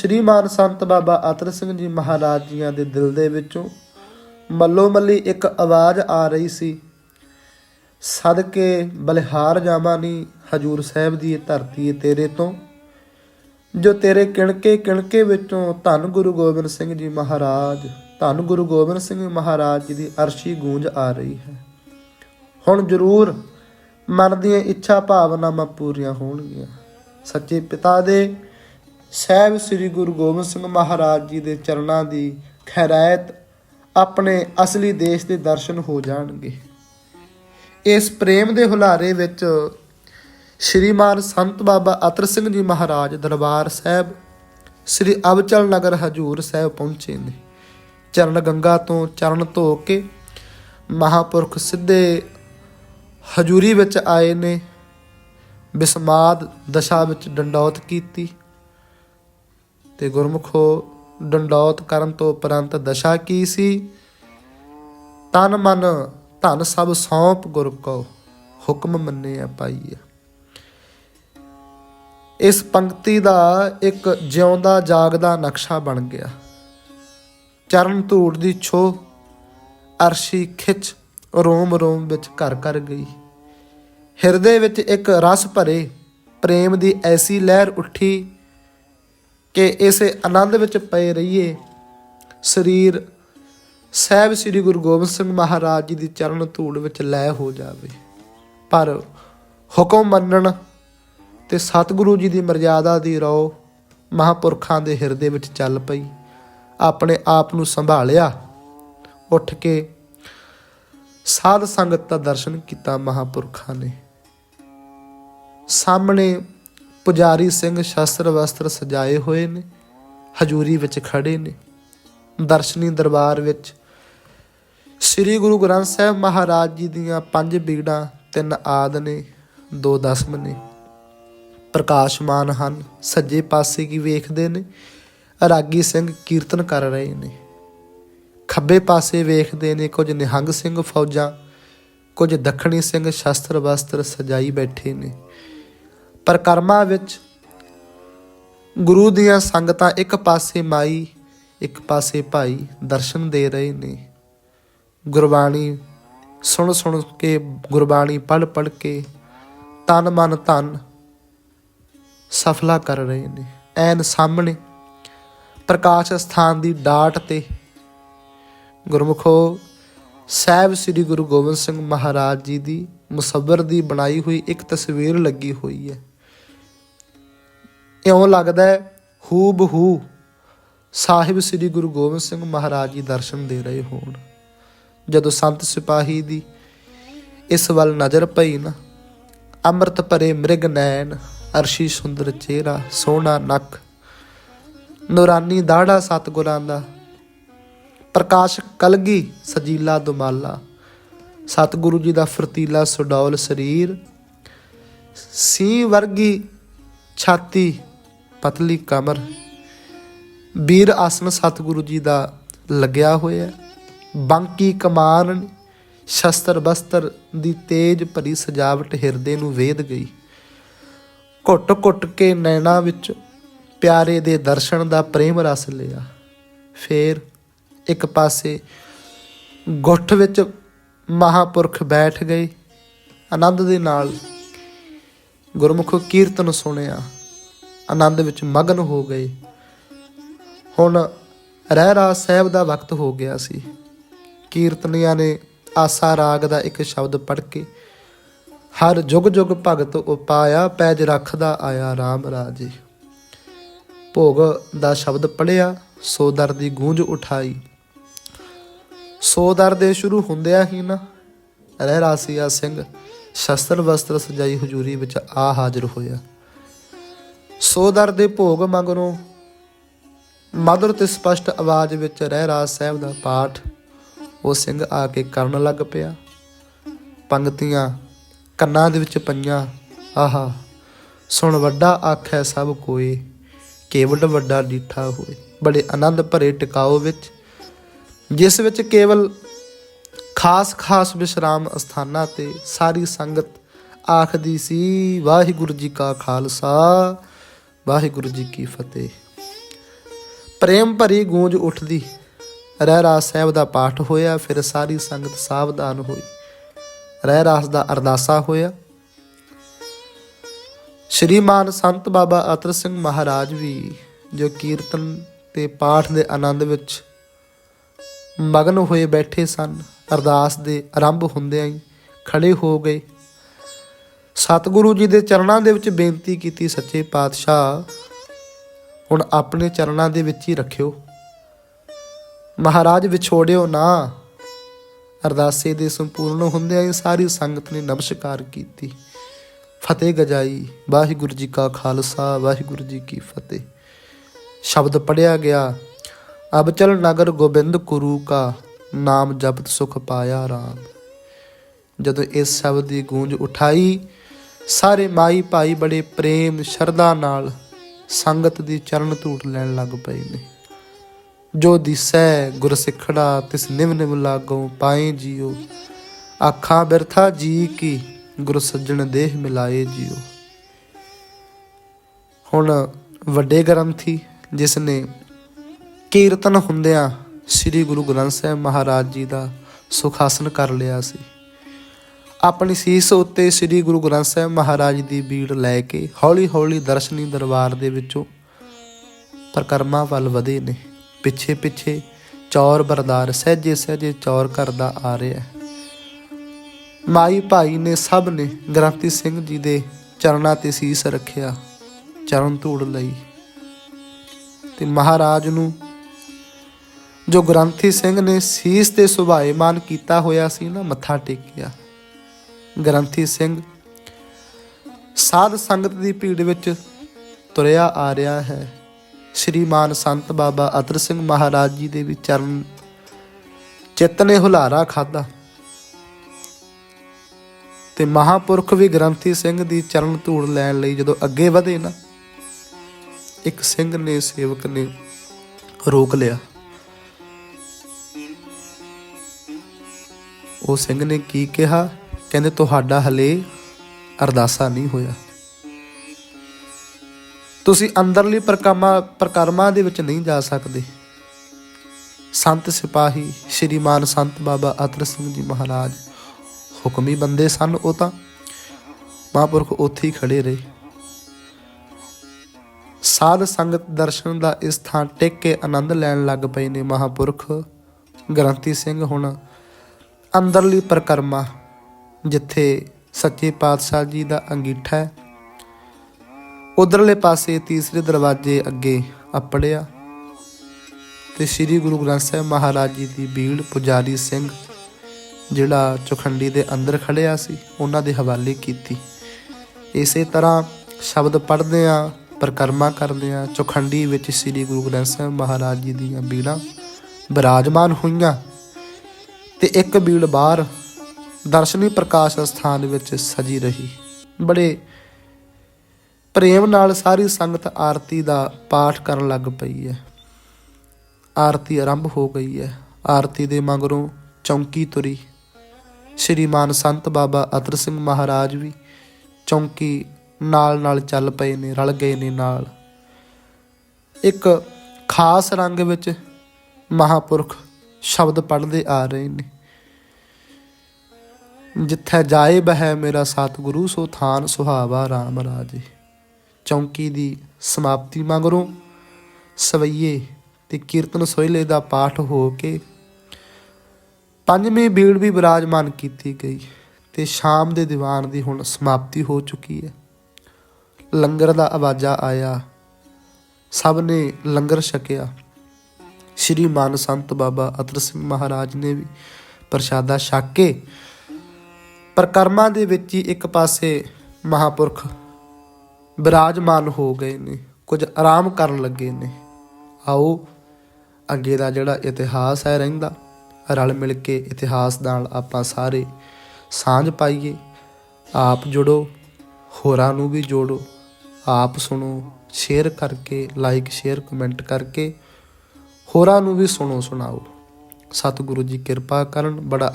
ਸ਼੍ਰੀਮਾਨ ਸੰਤ ਬਾਬਾ ਅਤਰ ਸਿੰਘ ਜੀ ਮਹਾਰਾਜ ਜੀਆਂ ਦੇ ਦਿਲ ਦੇ ਵਿੱਚੋਂ ਮੱਲੋ ਮੱਲੀ ਇੱਕ ਆਵਾਜ਼ ਆ ਰਹੀ ਸੀ, ਸਦਕੇ ਬਲਿਹਾਰ ਜਾਵਾਂ ਜਾਵਾਨੀ ਹਜੂਰ ਸਾਹਿਬ ਦੀ ਇਹ ਧਰਤੀ ਏ ਤੇਰੇ ਤੋਂ, ਜੋ ਤੇਰੇ ਕਿਣਕੇ ਕਿਣਕੇ ਵਿੱਚੋਂ ਧੰਨ ਗੁਰੂ ਗੋਬਿੰਦ ਸਿੰਘ ਜੀ ਮਹਾਰਾਜ, ਧੰਨ ਗੁਰੂ ਗੋਬਿੰਦ ਸਿੰਘ ਮਹਾਰਾਜ ਜੀ ਦੀ ਅਰਸ਼ੀ ਗੂੰਜ ਆ ਰਹੀ ਹੈ। ਹੁਣ ਜ਼ਰੂਰ ਮਨ ਦੀਆਂ ਇੱਛਾ ਭਾਵਨਾਵਾਂ ਪੂਰੀਆਂ ਹੋਣਗੀਆਂ। ਸੱਚੇ ਪਿਤਾ ਦੇ ਸਹਿਬ ਸ੍ਰੀ ਗੁਰੂ ਗੋਬਿੰਦ ਸਿੰਘ ਮਹਾਰਾਜ ਜੀ ਦੇ ਚਰਨਾਂ ਦੀ ਖੈਰਾਇਤ ਆਪਣੇ ਅਸਲੀ ਦੇਸ਼ ਦੇ ਦਰਸ਼ਨ ਹੋ ਜਾਣਗੇ। ਇਸ ਪ੍ਰੇਮ ਦੇ ਹੁਲਾਰੇ ਵਿੱਚ ਸ਼੍ਰੀਮਾਨ ਸੰਤ ਬਾਬਾ ਅਤਰ ਸਿੰਘ ਜੀ ਮਹਾਰਾਜ ਦਰਬਾਰ ਸਾਹਿਬ, ਸ੍ਰੀ ਅਬਚਲ ਨਗਰ ਹਜੂਰ ਸਾਹਿਬ ਪਹੁੰਚੇ ਨੇ। ਚਰਨ ਗੰਗਾ ਤੋਂ ਚਰਨ ਧੋ ਕੇ ਮਹਾਪੁਰਖ ਸਿੱਧੇ ਹਜੂਰੀ ਵਿੱਚ ਆਏ ਨੇ। ਬਿਸਮਾਦ ਦਸ਼ਾ ਵਿੱਚ ਡੰਡੌਤ ਕੀਤੀ। ਤੇ ਗੁਰਮੁਖੋ ਡੰਡੌਤ ਕਰਨ ਤੋਂ ਉਪਰੰਤ ਦਸ਼ਾ ਕੀ ਸੀ? ਤਨ ਮਨ, ਧਨ ਸਭ ਸੌਂਪ ਗੁਰ ਕੋ ਹੁਕਮ ਮੰਨਿਆ ਪਾਈਏ ਇਸ ਪੰਕਤੀ ਦਾ ਇੱਕ ਜਿਉਂਦਾ ਜਾਗਦਾ ਨਕਸ਼ਾ ਬਣ ਗਿਆ। ਚਰਨ ਧੂੜ ਦੀ ਛੋ ਅਰਸ਼ੀ ਖਿੱਚ, ਰੋਮ ਰੋਮ ਵਿੱਚ ਘਰ ਕਰ ਗਈ। ਹਿਰਦੇ ਵਿੱਚ ਇੱਕ ਰਸ ਭਰੇ, ਪ੍ਰੇਮ ਦੀ ਐਸੀ ਲਹਿਰ ਉੱਠੀ ਕਿ ਇਸੇ ਆਨੰਦ ਵਿੱਚ ਪਏ ਰਹੀਏ। ਸਰੀਰ ਸਹਿਬ ਸ੍ਰੀ ਗੁਰੂ ਗੋਬਿੰਦ ਸਿੰਘ ਮਹਾਰਾਜ ਜੀ ਦੀ ਚਰਨ ਧੂੜ ਵਿੱਚ ਲੈ ਹੋ ਜਾਵੇ। ਪਰ ਹੁਕਮ ਮੰਨਣ ਤੇ ਸਤਿਗੁਰੂ ਜੀ ਦੀ ਮਰਜ਼ਾਦਾ ਦੀ ਰੋ ਮਹਾਪੁਰਖਾਂ ਦੇ ਹਿਰਦੇ ਵਿੱਚ ਚੱਲ ਪਈ। ਆਪਣੇ ਆਪ ਨੂੰ ਸੰਭਾਲਿਆ, ਉੱਠ ਕੇ ਸਾਧ ਸੰਗਤ ਦਾ ਦਰਸ਼ਨ ਕੀਤਾ ਮਹਾਪੁਰਖਾਂ ਨੇ। ਸਾਹਮਣੇ ਪੁਜਾਰੀ ਸਿੰਘ ਸ਼ਸਤਰ ਵਸਤਰ ਸਜਾਏ ਹੋਏ ਨੇ, ਹਜੂਰੀ ਵਿੱਚ ਖੜੇ ਨੇ। ਦਰਸ਼ਨੀ ਦਰਬਾਰ ਵਿੱਚ ਸ੍ਰੀ ਗੁਰੂ ਗ੍ਰੰਥ ਸਾਹਿਬ ਮਹਾਰਾਜ ਜੀ ਦੀਆਂ ਪੰਜ ਬੀੜਾਂ, ਤਿੰਨ ਆਦ ਨੇ, ਦੋ ਦਸਮ ਨੇ। ਪ੍ਰਕਾਸ਼ਮਾਨ ਹਨ, ਸੱਜੇ ਪਾਸੇ ਕੀ ਵੇਖਦੇ ਨੇ, ਰਾਗੀ ਸਿੰਘ ਕੀਰਤਨ ਕਰ ਰਹੇ ਨੇ। ਖੱਬੇ ਪਾਸੇ ਵੇਖਦੇ ਨੇ ਕੁਝ ਨਿਹੰਗ ਸਿੰਘ ਫੌਜਾਂ, ਕੁਝ ਦੱਖਣੀ ਸਿੰਘ ਸ਼ਸਤਰ ਵਸਤਰ ਸਜਾਈ ਬੈਠੇ ਨੇ। ਪਰਕਰਮਾ ਵਿੱਚ ਗੁਰੂ ਦੀਆਂ ਸੰਗਤਾਂ ਇੱਕ ਪਾਸੇ ਮਾਈ, ਇੱਕ ਪਾਸੇ ਭਾਈ ਦਰਸ਼ਨ ਦੇ ਰਹੇ ਨੇ। ਗੁਰਬਾਣੀ ਸੁਣ ਸੁਣ ਕੇ, ਗੁਰਬਾਣੀ ਪੜ੍ਹ ਪੜ੍ਹ ਕੇ ਤਨ ਮਨ ਧਨ ਸਫਲਾ ਕਰ ਰਹੇ ਨੇ। ਐਨ ਸਾਹਮਣੇ ਪ੍ਰਕਾਸ਼ ਸਥਾਨ ਦੀ ਡਾਟ ਤੇ ਗੁਰਮੁਖੋ ਸਾਹਿਬ ਸ੍ਰੀ ਗੁਰੂ ਗੋਬਿੰਦ ਸਿੰਘ ਮਹਾਰਾਜ ਜੀ ਦੀ ਮੁਸੱਵਰ ਦੀ ਬਣਾਈ ਹੋਈ ਇੱਕ ਤਸਵੀਰ ਲੱਗੀ ਹੋਈ ਹੈ। ਇਉਂ ਲੱਗਦਾ ਹੈ ਹੂ ਬਹੂ ਸਾਹਿਬ ਸ੍ਰੀ ਗੁਰੂ ਗੋਬਿੰਦ ਸਿੰਘ ਮਹਾਰਾਜ ਜੀ ਦਰਸ਼ਨ ਦੇ ਰਹੇ ਹੋਣ। ਜਦੋਂ ਸੰਤ ਸਿਪਾਹੀ ਦੀ ਇਸ ਵੱਲ ਨਜ਼ਰ ਪਈ ਨਾ, ਅੰਮ੍ਰਿਤ ਭਰੇ ਮ੍ਰਿਗ ਨੈਣ, ਅਰਸ਼ੀ ਸੁੰਦਰ ਚਿਹਰਾ, ਸੋਹਣਾ ਨੱਕ, ਨੂਰਾਨੀ ਦਾੜਾ ਸਤਗੁਰਾਂ ਦਾ, ਪ੍ਰਕਾਸ਼ ਕਲਗੀ ਸਜੀਲਾ ਦੁਮਾਲਾ, ਸਤਿਗੁਰੂ ਜੀ ਦਾ ਫਰਤੀਲਾ ਸੁਡੌਲ ਸਰੀਰ ਸੀ ਵਰਗੀ ਛਾਤੀ ਪਤਲੀ ਕਮਰ। ਵੀਰ ਆਸਨ ਸਤਿਗੁਰੂ ਜੀ ਦਾ ਲੱਗਿਆ ਹੋਇਆ ਬੰਕੀ ਕਮਾਨ ਸ਼ਸਤਰ ਬਸਤਰ ਦੀ ਤੇਜ ਭਰੀ ਸਜਾਵਟ ਹਿਰਦੇ ਨੂੰ ਵੇਦ ਗਈ। ਘੁੱਟ ਘੁੱਟ ਕੇ ਨੈਣਾ ਵਿੱਚ ਪਿਆਰੇ ਦੇ ਦਰਸ਼ਨ ਦਾ ਪ੍ਰੇਮ ਰਸ ਲਿਆ। ਫੇਰ ਇੱਕ ਪਾਸੇ ਗੁੱਠ ਵਿੱਚ ਮਹਾਪੁਰਖ ਬੈਠ ਗਏ। ਆਨੰਦ ਦੇ ਨਾਲ ਗੁਰਮੁਖ ਕੀਰਤਨ ਸੁਣਿਆ। ਆਨੰਦ ਵਿੱਚ ਮਗਨ ਹੋ ਗਏ। ਹੁਣ ਰਹਿ ਰਾਜ ਸਾਹਿਬ ਦਾ ਵਕਤ ਹੋ ਗਿਆ ਸੀ। ਕੀਰਤਨੀਆਂ ਨੇ ਆਸਾ ਰਾਗ ਦਾ ਇੱਕ ਸ਼ਬਦ ਪੜ੍ਹ ਕੇ ਹਰ ਜੁਗ ਜੁਗ ਭਗਤ ਉਪਾਇਆ ਪੈਜ ਰੱਖਦਾ ਆਇਆ RAM ਰਾਜੇ। ਭੋਗ ਦਾ ਸ਼ਬਦ ਪੜਿਆ ਸੋ ਦਰ ਦੀ ਗੂੰਜ ਉਠਾਈ। ਸੋ ਦਰ ਦੇ ਸ਼ੁਰੂ ਹੁੰਦਿਆਂ ਹੀ ਨਾ ਰਹਿ ਰਾਸੀਆ ਸਿੰਘ ਸ਼ਸਤਰ ਵਸਤਰ ਸਜਾਈ ਹਜੂਰੀ ਵਿੱਚ ਆ ਹਾਜ਼ਰ ਹੋਇਆ। ਸੋ ਦਰ ਦੇ ਭੋਗ ਮਗਰੋਂ ਮధుਰ ਤੇ ਸਪਸ਼ਟ ਆਵਾਜ਼ ਵਿੱਚ ਰਹਿ ਰਾਜ ਸਾਹਿਬ ਦਾ ਪਾਠ, ਉਹ ਸਿੰਘ ਆ ਕੇ ਕਰਨ ਲੱਗ ਪਿਆ। ਪੰਗਤੀਆਂ ਕੰਨਾਂ ਦੇ ਵਿੱਚ ਪਈਆਂ। ਆਹਾ, ਸੁਣ ਵੱਡਾ ਆਖੈ ਸਭ ਕੋਏ ਕੇਵਲ ਵੱਡਾ ਡੀਠਾ ਹੋਏ। ਬੜੇ ਆਨੰਦ ਭਰੇ ਟਿਕਾਓ ਵਿੱਚ, ਜਿਸ ਵਿੱਚ ਕੇਵਲ ਖਾਸ ਖਾਸ ਵਿਸ਼ਰਾਮ ਅਸਥਾਨਾਂ ਤੇ ਸਾਰੀ ਸੰਗਤ ਆਖਦੀ ਸੀ, ਵਾਹਿਗੁਰੂ ਜੀ ਕਾ ਖਾਲਸਾ ਵਾਹਿਗੁਰੂ ਜੀ ਕੀ ਫਤਿਹ। ਪ੍ਰੇਮ ਭਰੀ ਗੂੰਜ ਉੱਠਦੀ। ਰਹਿ ਰਾਸ ਸਾਹਿਬ ਦਾ ਪਾਠ ਹੋਇਆ, ਫਿਰ ਸਾਰੀ ਸੰਗਤ ਸਾਵਧਾਨ ਹੋਈ। ਰਹਿ ਰਾਸ ਦਾ ਅਰਦਾਸਾ ਹੋਇਆ। ਸ਼੍ਰੀਮਾਨ ਸੰਤ ਬਾਬਾ ਅਤਰ ਸਿੰਘ ਮਹਾਰਾਜ ਵੀ ਜੋ ਕੀਰਤਨ ਤੇ ਪਾਠ ਦੇ ਆਨੰਦ ਵਿੱਚ ਮਗਨ ਹੋਏ ਬੈਠੇ ਸਨ, ਅਰਦਾਸ ਦੇ ਆਰੰਭ ਹੁੰਦਿਆਂ ਹੀ ਖੜੇ ਹੋ ਗਏ। ਸਤਿਗੁਰੂ ਜੀ ਦੇ ਚਰਨਾਂ ਦੇ ਵਿੱਚ ਬੇਨਤੀ ਕੀਤੀ ਸੱਚੇ ਪਾਤਸ਼ਾਹ, ਹੁਣ ਆਪਣੇ ਚਰਨਾਂ ਦੇ ਵਿੱਚ ਹੀ ਰੱਖਿਓ। ਮਹਾਰਾਜ ਵਿਛੋੜਿਓ ਨਾ। ਅਰਦਾਸੇ ਦੇ ਸੰਪੂਰਨ ਹੁੰਦਿਆਂ ਹੀ ਸਾਰੀ ਸੰਗਤ ਨੇ ਨਮਸਕਾਰ ਕੀਤੀ। ਫਤਿਹ ਗਜਾਈ, ਵਾਹਿਗੁਰੂ ਜੀ ਕਾ ਖਾਲਸਾ, ਵਾਹਿਗੁਰੂ ਜੀ ਕੀ ਫਤਿਹ। ਸ਼ਬਦ ਪੜਿਆ ਗਿਆ, ਅਬਚਲ ਨਗਰ ਗੋਬਿੰਦ ਗੁਰੂ ਕਾ, ਨਾਮ ਜਪਤ ਸੁਖ ਪਾਇਆ ਰਾਮ। ਜਦੋਂ ਇਸ ਸ਼ਬਦ ਦੀ ਗੂੰਜ ਉਠਾਈ, ਸਾਰੇ ਮਾਈ ਭਾਈ ਬੜੇ ਪ੍ਰੇਮ ਸ਼ਰਧਾ ਨਾਲ ਸੰਗਤ ਦੀ ਚਰਨ ਧੂੜ ਲੈਣ ਲੱਗ ਪਏ ਨੇ। ਜੋ ਦਿਸੈ ਗੁਰ ਸਿੱਖੜਾ ਤਿਸ ਨਿਵ ਨਿਵ ਲਾਗੋ ਪਾਏ ਜੀਓ। ਆਖਾਂ, ਬਿਰਥਾ ਜੀ ਕੀ, ਗੁਰ ਸੱਜਣ ਦੇਹ ਮਿਲਾਏ ਜੀਓ। ਹੁਣ ਵੱਡੇ ਗ੍ਰੰਥੀ, ਜਿਸ ਨੇ ਕੀਰਤਨ ਹੁੰਦਿਆਂ ਸ੍ਰੀ ਗੁਰੂ ਗ੍ਰੰਥ ਸਾਹਿਬ ਮਹਾਰਾਜ ਜੀ ਦਾ ਸੁਖਾਸਨ ਕਰ ਲਿਆ ਸੀ। ਆਪਣੀ ਸੀਸ ਉੱਤੇ ਸ੍ਰੀ ਗੁਰੂ ਗ੍ਰੰਥ ਸਾਹਿਬ ਮਹਾਰਾਜ ਦੀ ਬੀੜ ਲੈ ਕੇ ਹੌਲੀ ਹੌਲੀ ਦਰਸ਼ਨੀ ਦਰਬਾਰ ਦੇ ਵਿੱਚੋਂ ਪ੍ਰਕਰਮਾ ਵੱਲ ਵਧੇ ਨੇ। ਪਿੱਛੇ ਪਿੱਛੇ ਚੌਰ ਬਰਦਾਰ, ਸਹਿਜੇ ਸਹਿਜੇ ਚੌਰ ਕਰਦਾ ਆ ਰਿਹਾ ਮਾਈ ਭਾਈ ਨੇ ਸਭ ਨੇ ਗ੍ਰੰਥੀ ਸਿੰਘ ਜੀ ਦੇ ਚਰਨਾਂ ਤੇ ਸੀਸ ਰੱਖਿਆ, ਚਰਨ ਧੂੜ ਲਈ। ਤੇ ਮਹਾਰਾਜ ਨੂੰ ਜੋ ਗ੍ਰੰਥੀ ਸਿੰਘ ਨੇ ਸੀਸ ਤੇ ਸੁਭਾਏਮਾਨ ਕੀਤਾ ਹੋਇਆ ਸੀ ਨਾ, ਮੱਥਾ ਟੇਕਿਆ। ਗ੍ਰੰਥੀ ਸਿੰਘ, ਸਾਧ ਸੰਗਤ ਦੀ ਭੀੜ ਵਿੱਚ ਤੁਰਿਆ ਆ ਰਿਹਾ ਹੈ। ਸ਼੍ਰੀਮਾਨ ਸੰਤ ਬਾਬਾ ਅਤਰ ਸਿੰਘ ਮਹਾਰਾਜ ਜੀ ਦੇ ਵੀ ਚਰਨ ਚਿੱਤ ਨੇ ਹੁਲਾਰਾ ਖਾਦਾ ਤੇ ਮਹਾਪੁਰਖ ਵੀ ਗ੍ਰੰਥੀ ਸਿੰਘ ਦੀ ਚਰਨ ਧੂੜ ਲੈਣ ਲਈ ਜਦੋਂ ਅੱਗੇ ਵਧੇ ਨਾ, ਇੱਕ ਸਿੰਘ ਨੇ ਸੇਵਕ ਨੇ ਰੋਕ ਲਿਆ। ਉਹ ਸਿੰਘ ਨੇ ਕੀ ਕਿਹਾ? ਕਹਿੰਦੇ ਤੁਹਾਡਾ ਹਲੇ ਅਰਦਾਸਾ ਨਹੀਂ ਹੋਇਆ। ਤੁਸੀਂ ਅੰਦਰਲੀ ਪ੍ਰਕਰਮਾ ਪ੍ਰਕਰਮਾ ਦੇ ਵਿੱਚ ਨਹੀਂ ਜਾ ਸਕਦੇ। ਸੰਤ ਸਿਪਾਹੀ ਸ਼੍ਰੀਮਾਨ ਸੰਤ ਬਾਬਾ ਅਤਰ ਸਿੰਘ ਜੀ ਮਹਾਰਾਜ ਹੁਕਮੀ ਬੰਦੇ ਸਨ ਉਹ ਤਾਂ। ਮਹਾਂਪੁਰਖ ਉੱਥੇ ਹੀ ਖੜੇ ਰਹੇ। ਸਾਧ ਸੰਗਤ ਦਰਸ਼ਨ ਦਾ ਇਸ ਥਾਂ ਟਿਕ ਕੇ ਆਨੰਦ ਲੈਣ ਲੱਗ ਪਏ ਨੇ ਮਹਾਂਪੁਰਖ ਗ੍ਰੰਥੀ ਸਿੰਘ ਹੁਣ। ਅੰਦਰਲੀ ਪ੍ਰਕਰਮਾ ਜਿੱਥੇ ਸੱਚੇ ਪਾਤਸ਼ਾਹ ਜੀ ਦਾ ਅੰਗੀਠਾ ਹੈ, ਉਧਰਲੇ ਪਾਸੇ ਤੀਸਰੇ ਦਰਵਾਜ਼ੇ ਅੱਗੇ ਆਪੜਿਆ ਤੇ ਸ੍ਰੀ ਗੁਰੂ ਗ੍ਰੰਥ ਸਾਹਿਬ ਮਹਾਰਾਜ ਜੀ ਦੀ ਬੀੜ ਪੁਜਾਰੀ ਸਿੰਘ, ਜਿਹੜਾ ਚੋਖੰਡੀ ਦੇ ਅੰਦਰ ਖੜਿਆ ਸੀ, ਉਹਨਾਂ ਦੇ ਹਵਾਲੇ ਕੀਤੀ। ਇਸੇ ਤਰ੍ਹਾਂ ਸ਼ਬਦ ਪੜ੍ਹਦੇ ਆ ਪ੍ਰਕਰਮਾ ਕਰਦੇ ਆ ਚੋਖੰਡੀ ਵਿੱਚ ਸ੍ਰੀ ਗੁਰੂ ਗ੍ਰੰਥ ਸਾਹਿਬ ਮਹਾਰਾਜ ਜੀ ਦੀਆਂ ਬੀੜਾਂ ਬਿਰਾਜਮਾਨ ਹੋਈਆਂ ਤੇ ਇੱਕ ਬੀੜ ਬਾਹਰ ਦਰਸ਼ਨੀ ਪ੍ਰਕਾਸ਼ ਸਥਾਨ ਵਿੱਚ ਸਜੀ ਰਹੀ। ਬੜੇ ਪ੍ਰੇਮ ਨਾਲ ਸਾਰੀ ਸੰਗਤ ਆਰਤੀ ਦਾ ਪਾਠ ਕਰਨ ਲੱਗ ਪਈ ਹੈ। ਆਰਤੀ ਆਰੰਭ ਹੋ ਗਈ ਹੈ। ਆਰਤੀ ਦੇ ਮਗਰੋਂ ਚੌਂਕੀ ਤੁਰੀ। ਸ਼੍ਰੀਮਾਨ ਸੰਤ ਬਾਬਾ ਅਤਰ ਸਿੰਘ ਮਹਾਰਾਜ ਵੀ ਚੌਂਕੀ ਨਾਲ ਨਾਲ ਚੱਲ ਪਏ ਨੇ, ਰਲ ਗਏ ਨੇ ਨਾਲ। ਇੱਕ ਖਾਸ ਰੰਗ ਵਿੱਚ ਮਹਾਪੁਰਖ ਸ਼ਬਦ ਪੜ੍ਹਦੇ ਆ ਰਹੇ ਨੇ। ਜਿੱਥੇ ਜਾਏ ਬਹਿ ਮੇਰਾ ਸਤਿਗੁਰੂ, ਸੋ ਥਾਨ ਸੁਹਾਵਾ RAM ਰਾਜੇ। ਚੌਂਕੀ ਦੀ ਸਮਾਪਤੀ ਮਗਰੋਂ ਸਵਈਏ ਤੇ ਕੀਰਤਨ ਸੋਹਿਲੇ ਦਾ ਪਾਠ ਹੋ ਕੇ ਪੰਜਵੀਂ ਬੀੜ ਵੀ ਬਿਰਾਜਮਾਨ ਕੀਤੀ ਗਈ ਤੇ ਸ਼ਾਮ ਦੇ ਦੀਵਾਨ ਦੀ ਹੁਣ ਸਮਾਪਤੀ ਹੋ ਚੁੱਕੀ ਹੈ। ਲੰਗਰ ਦਾ ਆਵਾਜ਼ਾ ਆਇਆ। ਸਭ ਨੇ ਲੰਗਰ ਛਕਿਆ। ਸ਼੍ਰੀ ਮਾਨ ਸੰਤ ਬਾਬਾ ਅਤਰ ਸਿੰਘ ਮਹਾਰਾਜ ਨੇ ਵੀ ਪ੍ਰਸ਼ਾਦਾ ਛਕ ਕੇ ਪ੍ਰਕਰਮਾਂ ਦੇ ਵਿੱਚ ਹੀ ਇੱਕ ਪਾਸੇ ਮਹਾਪੁਰਖ ਬਿਰਾਜਮਾਨ ਹੋ ਗਏ ਨੇ, ਕੁਝ ਆਰਾਮ ਕਰਨ ਲੱਗੇ ਨੇ। ਆਓ, ਅੱਗੇ ਦਾ ਜਿਹੜਾ ਇਤਿਹਾਸ ਹੈ ਰਹਿੰਦਾ, ਰਲ ਮਿਲ ਕੇ ਇਤਿਹਾਸ ਨਾਲ ਆਪਾਂ ਸਾਰੇ ਸਾਂਝ ਪਾਈਏ। ਆਪ ਜੁੜੋ, ਹੋਰਾਂ ਨੂੰ ਵੀ ਜੋੜੋ। ਆਪ ਸੁਣੋ ਸ਼ੇਅਰ ਕਰਕੇ ਲਾਈਕ ਸ਼ੇਅਰ ਕਮੈਂਟ ਕਰਕੇ। ਹੋਰਾਂ ਨੂੰ ਵੀ ਸੁਣੋ, ਸੁਣਾਓ। ਸਤਿਗੁਰੂ ਜੀ ਕਿਰਪਾ ਕਰਨ, ਬੜਾ